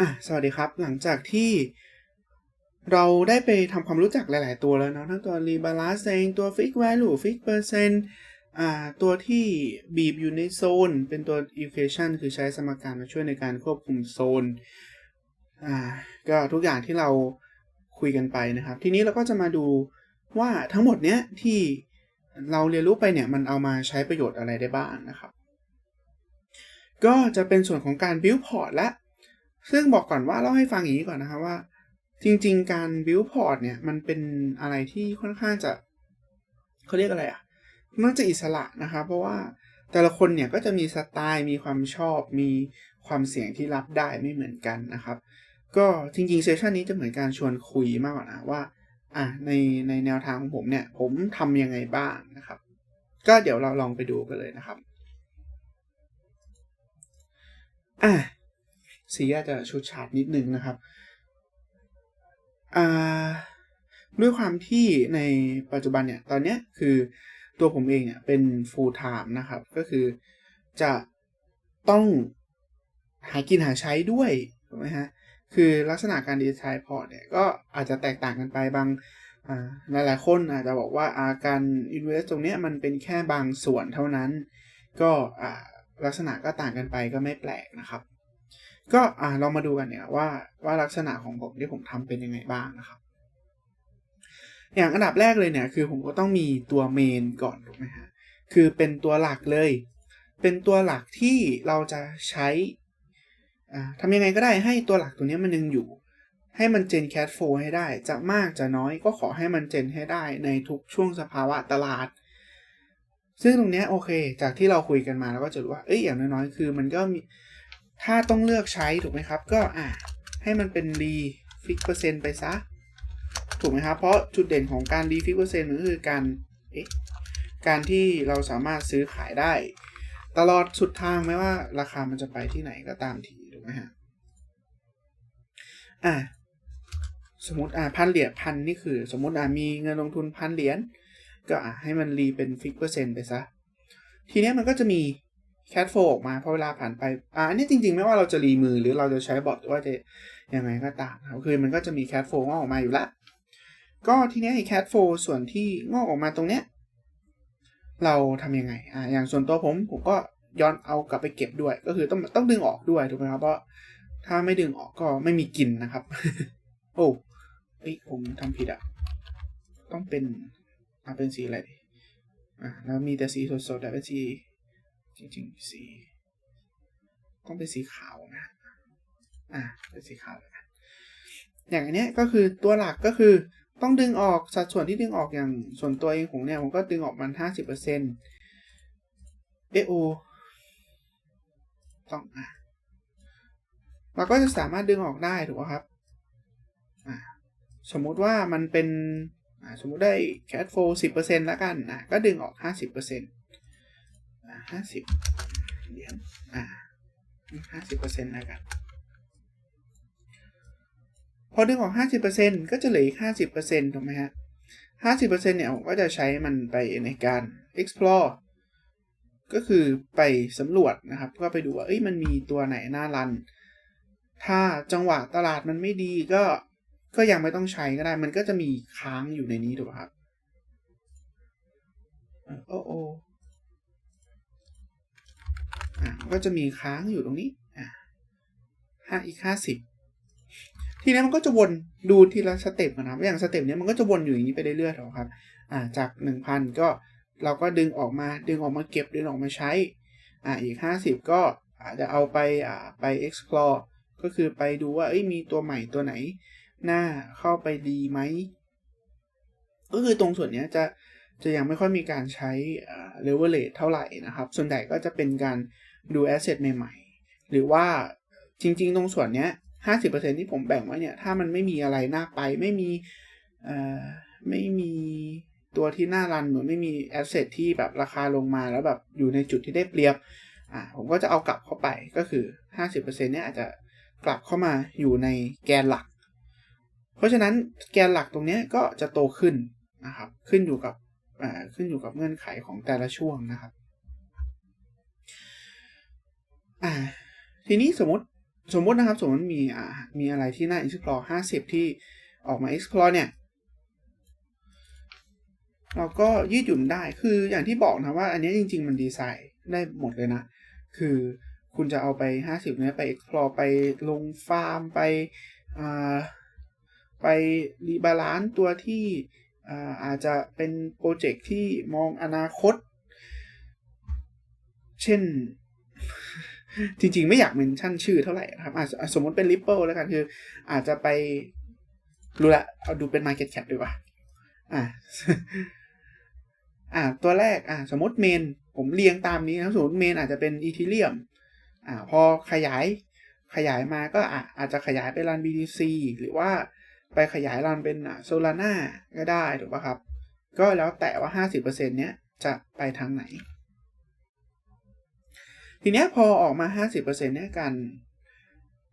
อะสวัสดีครับ หลังจากที่เราได้ไปทำความรู้จักหลาย ๆ ตัวแล้วเนาะทั้งตัว rebalance เองตัว fix value fix percent อ่าตัวที่บีบอยู่ในโซน เป็นตัว equation คือใช้สมการมาช่วยในการควบคุมโซนอ่าก็ทุกอย่างที่เราคุยกันไปนะครับ ทีนี้เราก็จะมาดูว่าทั้งหมดเนี้ยที่เราเรียนรู้ไปเนี่ยมันเอามาใช้ประโยชน์อะไรได้บ้างนะครับ ก็จะเป็นส่วนของการ build port และ ซึ่งบอกก่อนว่าเล่าให้ฟังอย่างนี้ก่อนนะครับว่า จริง ๆ การ build port เนี่ย มันเป็นอะไรที่ค่อนข้างจะเขาเรียกอะไรอะ่ะมันจะอิสระนะครับเพราะว่าแต่ละคนเนี่ยก็จะมีสไตล์มีความชอบ มีความเสี่ยงที่รับได้ไม่เหมือนกันนะครับ ก็จริงๆเซสชันนี้จะเหมือนการชวนคุยมากกว่านะว่าอะในในแนวทางของผมเนี่ยผมทำยังไงบ้างนะครับ ก็เดี๋ยวเราลองไปดูกันเลยนะครับอะ สีอาจจะชุดฉาดนิดนึงนะครับอ่าด้วยความที่ในปัจจุบันเนี่ย ตอนเนี้ยคือตัวผมเองเนี่ยเป็น full time นะครับ ก็คือจะต้องหากินหาใช้ด้วยถูกไหมฮะ คือลักษณะการดีไซน์พอร์ตเนี่ยก็อาจจะแตกต่างกันไปบางหลายหลายคนอาจจะบอกว่าาการ invest ตรงนี้มันเป็นแค่บางส่วนเท่านั้น ก็ลักษณะก็ต่างกันไปก็ไม่แปลกนะครับ ก็อ่าลองมาดูกันเนี่ยว่าว่าลักษณะของผมที่ผมทำเป็นยังไงบ้างนะครับ อย่างอันดับแรกเลยเนี่ยคือผมก็ต้องมีตัวเมนก่อนถูกไหมฮะคือเป็นตัวหลักเลย เป็นตัวหลักที่เราจะใช้อ่าทำยังไงก็ได้ให้ตัวหลักตัวนี้มันยังอยู่ ให้มันเจนแค s โฟให้ได้ จะมากจะน้อยก็ขอให้มันเจนให้ได้ในทุกช่วงสภาวะตลาดซึ่งตรงนี้โอเค จากที่เราคุยกันมาเราก็จะรู้ว่า เอ้ยอย่างน้อยๆ คือมันก็มี ถ้าต้องเลือกใช้ถูกไหมครับ ก็อะให้มันเป็นรีฟิกเปอร์เซ็นต์ไปซะ ถูกไหมครับ เพราะจุดเด่นของการรีฟิกเปอร์เซ็นต์ก็คือการเอ๊ะการที่เราสามารถซื้อขายได้ ตลอดสุดทางไม่ว่าราคามันจะไปที่ไหนก็ตามทีนะฮะอ่าสมมติอ่าพันเหรียญพันนี่คือ สมมติอ่ามีเงินลงทุนพันเหรียญก็อ่าให้มันรีเป็นฟิกเปอร์เซ็นต์ไปซะ ทีนี้มันก็จะมี แคทโฟออกมาพอเวลาผ่านไปอ่าอันนี้จริงๆ ไม่ว่าเราจะรีมือหรือเราจะใช้บอทหรือว่าจะยังไงก็ตามครับคือมันก็จะมีแคทโฟงอกออกมาอยู่ละก็ทีนี้ไอ้แคทโฟส่วนที่งอกออกมาตรงเนี้ยเราทำยังไงอ่าอย่างส่วนตัวผมผมก็ย้อนเอากลับไปเก็บด้วย ก็คือต้องต้องดึงออกด้วยถูกไหมครับเพราะถ้าไม่ดึงออกก็ไม่มีกินนะครับ โอ้เอ้ยผมทำผิดอะต้องเป็นอ่าเป็นสีอะไรอ่าแล้วมีแต่สีสดๆแต่เป็นสี จริงๆสีต้องเป็นสีขาวนะอ่าเป็นสีขาวเลยอย่างอันนี้ก็คือตัวหลักก็คือต้องดึงออกสัดส่วนที่ดึงออกอย่างส่วนตัวเองผมเนี่ยผมก็ดึงออกมันห้าสิบเปอร์เซ็นต์เอโอต้องอะเราก็จะสามารถดึงออกได้ถูกไหมครับอ่าสมมุติว่ามันเป็นอ่าสมมุติได้แค s โฟสิบเปอร์เซ็นต์แล้วกันอะก็ดึงออกห้าสิบเปอร์เซ็นต์ ห้าสิบเหรียญอ่าห้าสิบเปอร์เซ็นต์แล้วกันพอดึงออกห้าสิบเปอร์เซ็นต์ก็จะเหลืออีกห้าสิบเปอร์เซ็นต์ถูกไหมฮะห้าสิบเปอร์เซ็นต์เนี่ยผมก็จะใช้มันไปในการ explore ก็คือไปสำรวจนะครับ ก็ไปดูว่าเอ้ยมันมีตัวไหนน่ารัน ถ้าจังหวะตลาดมันไม่ดีก็ก็ยังไม่ต้องใช้ก็ได้ มันก็จะมีค้างอยู่ในนี้ถูกไหมครับโอ้โอ้ ก็จะมีค้างอยู่ตรงนี้ห้าอีกห้าสิบทีนี้มันก็จะวนดูทีละสเต็ปนะครับ อย่างสเต็ปนี้มันก็จะวนอยู่อย่างนี้ไปเรื่อยๆถูกครับอ่าจากหนึ่งพันก็เราก็ดึงออกมาดึงออกมาเก็บดึงออกมาใช้อ่าอีก 50 ก็อาจจะเอาไปอ่าไป explore ก็คือไปดูว่าเอ้ยมีตัวใหม่ตัวไหนน่าเข้าไปดีไหมก็คือตรงส่วนนี้จะจะยังไม่ค่อยมีการใช้ leverage เท่าไหร่นะครับ ส่วนใหญ่ก็จะเป็นการ ดู asset ใหม่ๆ หรือว่าจริงๆ ตรงส่วนนี้50%ที่ผมแบ่งไว้เนี่ย ถ้ามันไม่มีอะไรน่าไป ไม่มีเอ่อไม่มีตัวที่น่ารันเหมือนไม่มีแอสเซทที่แบบราคาลงมาแล้วแบบอยู่ในจุดที่ได้เปรียบ อ่าผมก็จะเอากลับเข้าไปก็คือ 50%เนี่ยอาจจะกลับเข้ามาอยู่ในแกนหลัก เพราะฉะนั้นแกนหลักตรงนี้ก็จะโตขึ้นนะครับ ขึ้นอยู่กับขึ้นอยู่กับเงื่อนไขของแต่ละช่วงนะครับ อ่า ทีนี้สมมติสมมตินะครับ สมมติมีอ่ามีอะไรที่น่า explore 50 ที่ออกมา explore เนี่ย เราก็ยืดหยุ่นได้ คืออย่างที่บอกนะว่า อันนี้จริง ๆ มันดีไซน์ได้หมดเลยนะ คือคุณจะเอาไป 50เนี้ยไป explore ไปลงฟาร์ม ไปอ่าไปรีบาลานซ์ตัวที่อาจจะเป็นโปรเจกต์ที่มองอนาคต เช่น จริง ๆ ไม่อยากเมนชั่นชื่อเท่าไหร่นะครับสมมติเป็น Ripple แล้วกันคือ อาจจะไปรู้ละเอาดูเป็น Market Cap ดีกว่าอะอ่าตัวแรกอ่าสมมติเมนผมเรียงตามนี้นะสมมติเมนอาจจะเป็นอีทีเรียมอ่าพอขยายขยายมาก็อะอาจจะขยายไปรัน BTC หรือว่าไปขยายรันเป็นโซลาร่าก็ได้ถูกป่ะครับ ก็แล้วแต่ว่า 50%เนี้ยจะไปทางไหน ทีเนี้ยพอออกมา 50%เนี่ยการ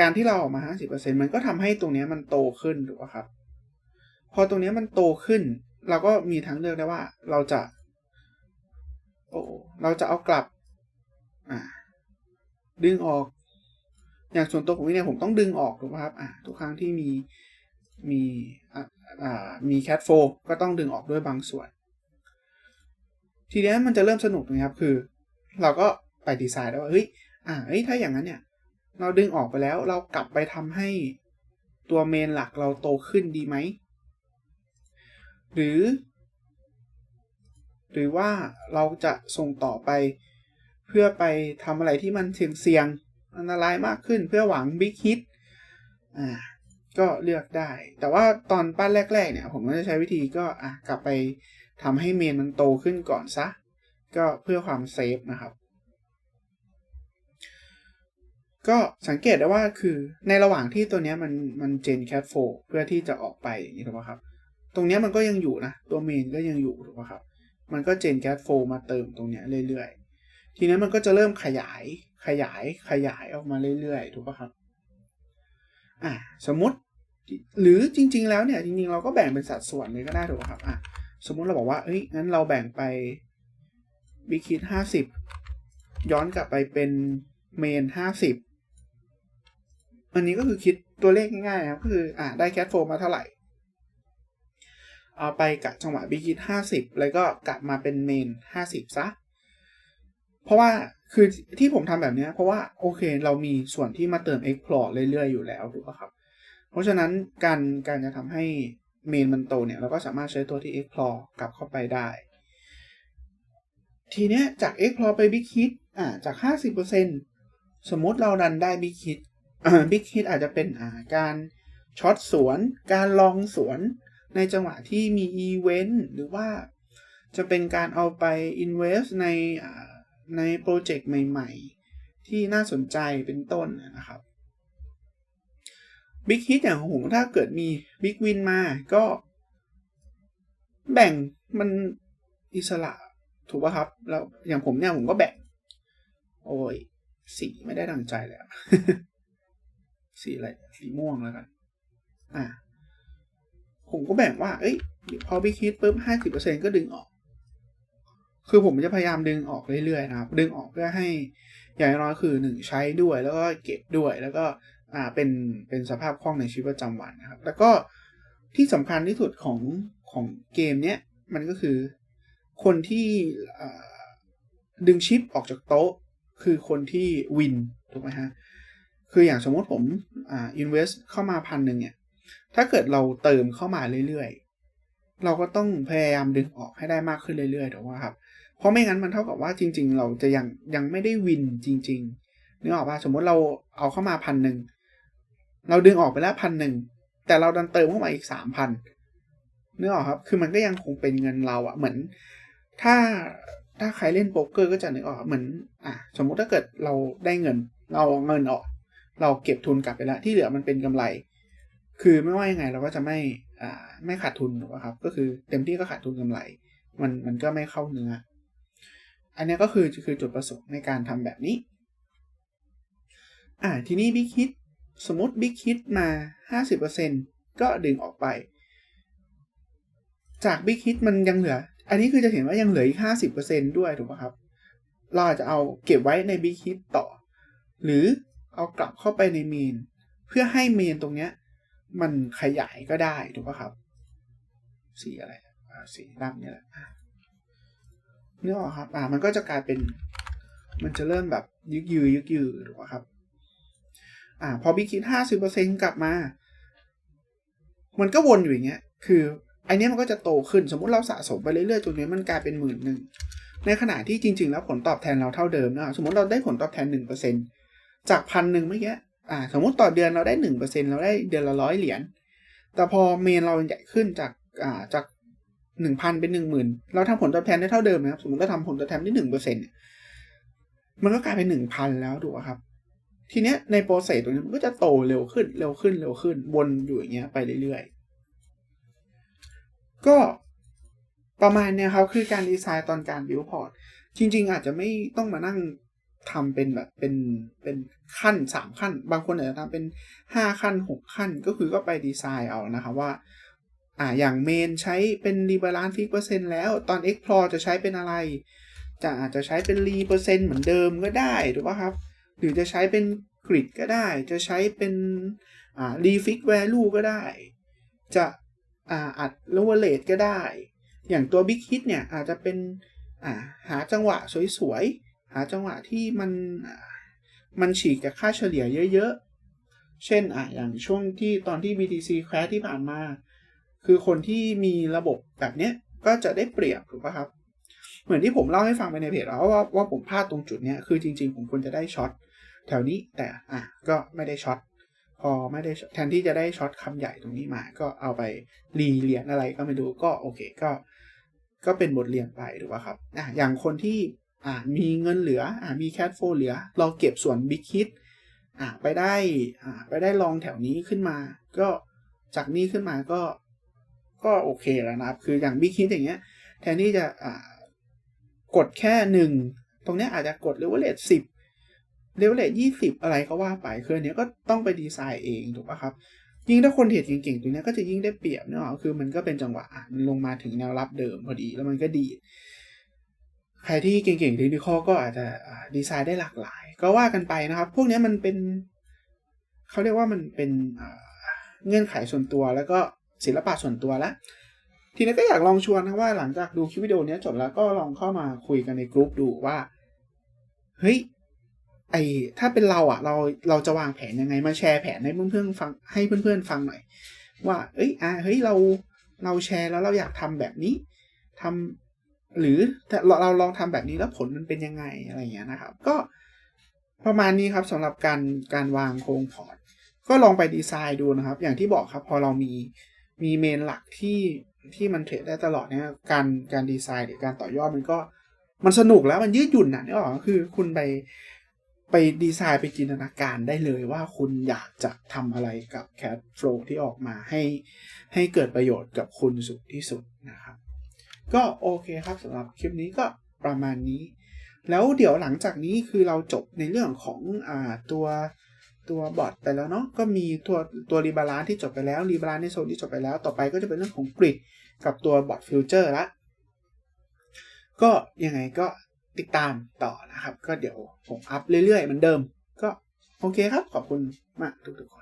การที่เราออกมา 50%มันก็ทำให้ตรงเนี้ยมันโตขึ้นถูกป่ะครับ พอตรงเนี้ยมันโตขึ้น เราก็มีทางเลือกได้ว่า เราจะ โอ้เราจะเอากลับ อ่า ดึงออก อย่างส่วนตัวผมเนี่ยผมต้องดึงออกถูกป่ะครับอ่าทุกครั้งที่มีมีอ่ามีแค t โฟก็ต้องดึงออกด้วยบางส่วน ทีนี้มันจะเริ่มสนุกนะครับคือ เราก็ ไปดีไซน์ได้ว่าเฮ้ยอ่าเฮ้ยถ้าอย่างนั้นเนี่ย เราดึงออกไปแล้วเรากลับไปทำให้ตัวเมนหลักเราโตขึ้นดีไหม หรือ หรือว่าเราจะส่งต่อไป เพื่อไปทำอะไรที่มันเสี่ยงอันตรายมากขึ้นเพื่อหวังบิ๊กฮิตอ่าก็เลือกได้ แต่ว่าตอนปั้นแรก ๆ เนี่ย ผมก็จะใช้วิธีก็อะกลับไปทำให้เมนมันโตขึ้นก่อนซะ ก็เพื่อความเซฟนะครับ ก็สังเกตได้ว่าคือในระหว่างที่ตัวนี้มันมันเจนแคทโฟเพื่อที่จะออกไปอย่างนี้ถูกไหมครับ ตรงนี้มันก็ยังอยู่นะ ตัวเมนก็ยังอยู่ถูกไหมครับ มันก็เจนแคทโฟมาเติมตรงนี้เรื่อยๆ ทีนี้มันก็จะเริ่มขยายขยายขยายออกมาเรื่อยๆ ถูกป่ะครับ อะสมมติหรือจริง ๆ แล้วเนี่ยจริงๆเราก็แบ่งเป็นสัดส่วนเลยก็ได้ถูกป่ะครับอะสมมุติเราบอกว่าเอ้ยงั้นเราแบ่งไปบิ๊กคิดห้าสิบย้อนกลับไปเป็นเมนห้าสิบ อันนี้ก็คือคิดตัวเลขง่ายๆนะครับก็คืออ่าได้แคทโฟมาเท่าไหร่ เอาไปกับจังหวะบิ๊กคิดห้าสิบแล้วก็กลับมาเป็นเมนห้าสิบซะ เพราะว่าคือที่ผมทำแบบนี้เพราะว่าโอเคเรามีส่วนที่มาเติม explore เรื่อยๆอยู่แล้วถูกป่ะครับ เพราะฉะนั้นการการจะทำให้เมนมันโตเนี่ย เราก็สามารถใช้ตัวที่ explore กลับเข้าไปได้ ทีเนี้ยจาก explore ไป big hit อ่าจาก 50%สมมติเราดันได้ big hit อ่า big hit อาจจะเป็นาการช็อตสวน การลองสวนในจังหวะที่มีอีเวนต์หรือว่าจะเป็นการเอาไป invest ในในโปรเจกต์ใหม่ๆ ที่น่าสนใจเป็นต้นนะครับ Big Hit อย่างของผมถ้าเกิดมี Big Win มาก็ แบ่งมันอิสระถูกป่ะครับ แล้วอย่างผมเนี่ยผมก็แบ่ง โอ้ยสีไม่ได้ดังใจเลย สีอะไรสีม่วงแล้วกันอ่าผมก็แบ่งว่า เอ้ยพอ Big Hit ปุ๊บห้าสิบเปอร์เซ็นก็ดึงออก คือผมจะพยายามดึงออกเรื่อยๆนะครับ ดึงออกเพื่อให้อย่างน้อยคือหนึ่งใช้ด้วยแล้วก็เก็บด้วยแล้วก็อ่าเป็นเป็นสภาพคล่องในชีวิตประจำวันนะครับ แล้วก็ที่สำคัญที่สุดของของเกมเนี้ยมันก็คือคนที่ดึงชิปออกจากโต๊ะ คือคนที่วินถูกไหมฮะ คืออย่างสมมติผมอ่า invest เข้ามาพันหนึ่งเนี่ย ถ้าเกิดเราเติมเข้ามาเรื่อยๆ เราก็ต้องพยายามดึงออกให้ได้มากขึ้นเรื่อยๆถูกไหมครับ เพราะไม่งั้นมันเท่ากับว่าจริง ๆ เราจะยังยังไม่ได้วินจริงๆนึกออกป่ะสมมติเราเอาเข้ามาพันหนึ่งเราดึงออกไปแล้วพันหนึ่งแต่เราดันเติมเข้ามาอีกสามพันนึกออกครับ คือมันก็ยังคงเป็นเงินเราอะเหมือน ถ้าถ้าใครเล่นโป๊กเกอร์ก็จะนึกออกเหมือนอะสมมุติถ้าเกิดเราได้เงิน เราเงินออก เราเก็บทุนกลับไปแล้ว ที่เหลือมันเป็นกำไร คือไม่ว่ายังไงเราก็จะไม่อ่าไม่ขาดทุนถูกไหมครับ ก็คือเต็มที่ก็ขาดทุนกำไร มันมันก็ไม่เข้าเนื้อ อันนี้ก็คือคือจุดประสงค์ในการทำแบบนี้ อ่าทีนี้บิ๊กฮิตสมมติบิ๊กฮิตมา 50%ก็ดึงออกไป จากบิ๊กฮิตมันยังเหลือ อันนี้คือจะเห็นว่ายังเหลืออีก 50%ด้วยถูกไหมครับ เราอาจจะเอาเก็บไว้ในบิ๊กฮิตต่อ หรือ เอากลับเข้าไปในเมน เพื่อให้เมนตรงเนี้ย มันขยายก็ได้ถูกป่ะครับสีอะไรสีดำเนี่ยแหละอะนึกออกครับ อ่า มันก็จะกลายเป็น มันจะเริ่มแบบยึกยือยึกยือถูกป่ะครับ อ่า พอบิ๊กคิดห้าสิบเปอร์เซ็นกลับมา มันก็วนอยู่อย่างเงี้ย คือไอเนี้ยมันก็จะโตขึ้น สมมุติเราสะสมไปเรื่อยๆจนเนี้ยมันกลายเป็นหมื่นหนึ่ง ในขณะที่จริง ๆ แล้วผลตอบแทนเราเท่าเดิมนะ สมมติเราได้ผลตอบแทนหนึ่งเปอร์เซ็นต์ จากพันหนึ่งเมื่อกี้อ่าสมมติต่อเดือนเราได้หนึ่งเปอร์เซ็นเราได้เดือนละร้อยเหรียญแต่พอเมนเราใหญ่ขึ้นจากอ่าจากหนึ่งพันเป็นหนึ่งหมื่นเราทำผลตอบแทนได้เท่าเดิมนะครับ สมมติเราทำผลตอบแทนได้หนึ่งเปอร์เซ็นเนี่ยมันก็กลายเป็นหนึ่งพันแล้วถูกไหมครับ ทีเนี้ยในโปรเซสตรงนี้มันก็จะโตเร็วขึ้นเร็วขึ้นเร็วขึ้นวนอยู่อย่างเงี้ยไปเรื่อยๆ ก็ประมาณเนี้ยครับคือการดีไซน์ตอนการบิวพอร์ตจริง ๆ อาจจะไม่ต้องมานั่ง ทำเป็นแบบเป็นเป็นขั้นสามขั้น บางคนอาจจะทำเป็นห้าขั้นหกขั้น ก็คือก็ไปดีไซน์เอานะครับว่าอ่าอย่างเมนใช้เป็นรีบาลานซ์ฟิกเปอร์เซ็นต์แล้วตอน explore จะใช้เป็นอะไร จะอาจจะใช้เป็นรีเปอร์เซ็นต์เหมือนเดิมก็ได้ถูกป่ะครับ หรือจะใช้เป็นกริดก็ได้ จะใช้เป็นอ่ารีฟิกแวลูก็ได้ จะอ่าอัดโลเวเลตก็ได้ อย่างตัว Big Hit เนี่ยอาจจะเป็นอ่าหาจังหวะสวยๆ หาจังหวะที่มันมันฉีกจากค่าเฉลี่ยเยอะๆ เช่นอะอย่างช่วงที่ตอนที่ BTC crash ที่ผ่านมา คือคนที่มีระบบแบบเนี้ยก็จะได้เปรียบถูกป่ะครับ เหมือนที่ผมเล่าให้ฟังไปในเพจแล้วว่าว่าผมพลาดตรงจุดเนี้ยคือจริงๆ ผมควรจะได้ช็อตแถวนี้แต่อะก็ไม่ได้ช็อตพอไม่ได้แทนที่จะได้ช็อตคำใหญ่ตรงนี้มา ก็เอาไปรีเหรียญอะไรก็ไม่รู้ก็โอเคก็ ก็เป็นบทเรียนไปถูกป่ะครับอะอย่างคนที่ อ่ามีเงินเหลืออ่ามีแค h โฟเหลือ เราเก็บส่วนบิ๊กฮิตอ่าไปได้อ่าไปได้ลองแถวนี้ขึ้นมา ก็จากนี้ขึ้นมาก็ก็โอเคแล้วนะครับ คืออย่างบิ๊กฮิตอย่างเงี้ย แทนที่จะอ่ากดแค่หนึ่งตรงนี้อาจจะกดเลเวลเลทสิบเลเวลเลทยี่สิบอะไรก็ว่าไปคืออนเนี้ยก็ต้องไปดีไซน์เองถูกป่ะครับยิ่งถ้าคนเทรดเก่งๆตรงนี้ก็จะยิ่งได้เปรียบเนาะคือมันก็เป็นจังหวะมันลงมาถึงแนวรับเดิมพอดี แล้วมันก็ดี ใครที่เก่งๆเทคนิคก็อาจจะดีไซน์ได้หลากหลาย ก็ว่ากันไปนะครับ พวกนี้มันเป็นเขาเรียกว่ามันเป็นเงื่อนไขส่วนตัวแล้วก็ศิลปะส่วนตัวล้วทีนี้ก็อยากลองชวนนะว่าหลังจากดูคลิปวิดีโอนี้จบแล้วก็ลองเข้ามาคุยกันในกลุ่มดูว่าเฮ้ยไอถ้าเป็นเราอะเราเราจะวางแผนยังไงมาแชร์แผนให้เพื่อนๆฟังให้เพื่อนๆฟังหน่อย ว่า เอ้ยอ่าเฮ้ยเราเราแชร์แล้วเราอยากทำแบบนี้ทำ หรือเราเราลองทำแบบนี้แล้วผลมันเป็นยังไงอะไรเงี้ยนะครับ ก็ประมาณนี้ครับสำหรับการการวางโครงพอร์ต ก็ลองไปดีไซน์ดูนะครับ อย่างที่บอกครับพอเรามีมีเมนหลักที่ที่มันเทรดได้ตลอดเนี่ยการการดีไซน์หรือการต่อยอดมันก็มันสนุกแล้วมันยืดหยุ่นนะนี่หรอคือคุณไปไปดีไซน์ไปจินตนาการได้เลยว่าคุณอยากจะทำอะไรกับแค h โฟลที่ออกมาให้ให้เกิดประโยชน์กับคุณสุดที่สุดนะครับ ก็โอเคครับสำหรับคลิปนี้ก็ประมาณนี้ แล้วเดี๋ยวหลังจากนี้คือเราจบในเรื่องของอ่าตัวตัวบอทไปแล้วเนาะก็มีตัวตัวรีบาลานที่จบไปแล้วรีบาลานในโซนที่จบไปแล้ว ต่อไปก็จะเป็นเรื่องของกริดกับตัวบอทฟิวเจอร์ละก็ยังไงก็ติดตามต่อนะครับ ก็เดี๋ยวผมอัพเรื่อยๆเหมือนเดิม ก็โอเคครับ ขอบคุณมากทุกๆคน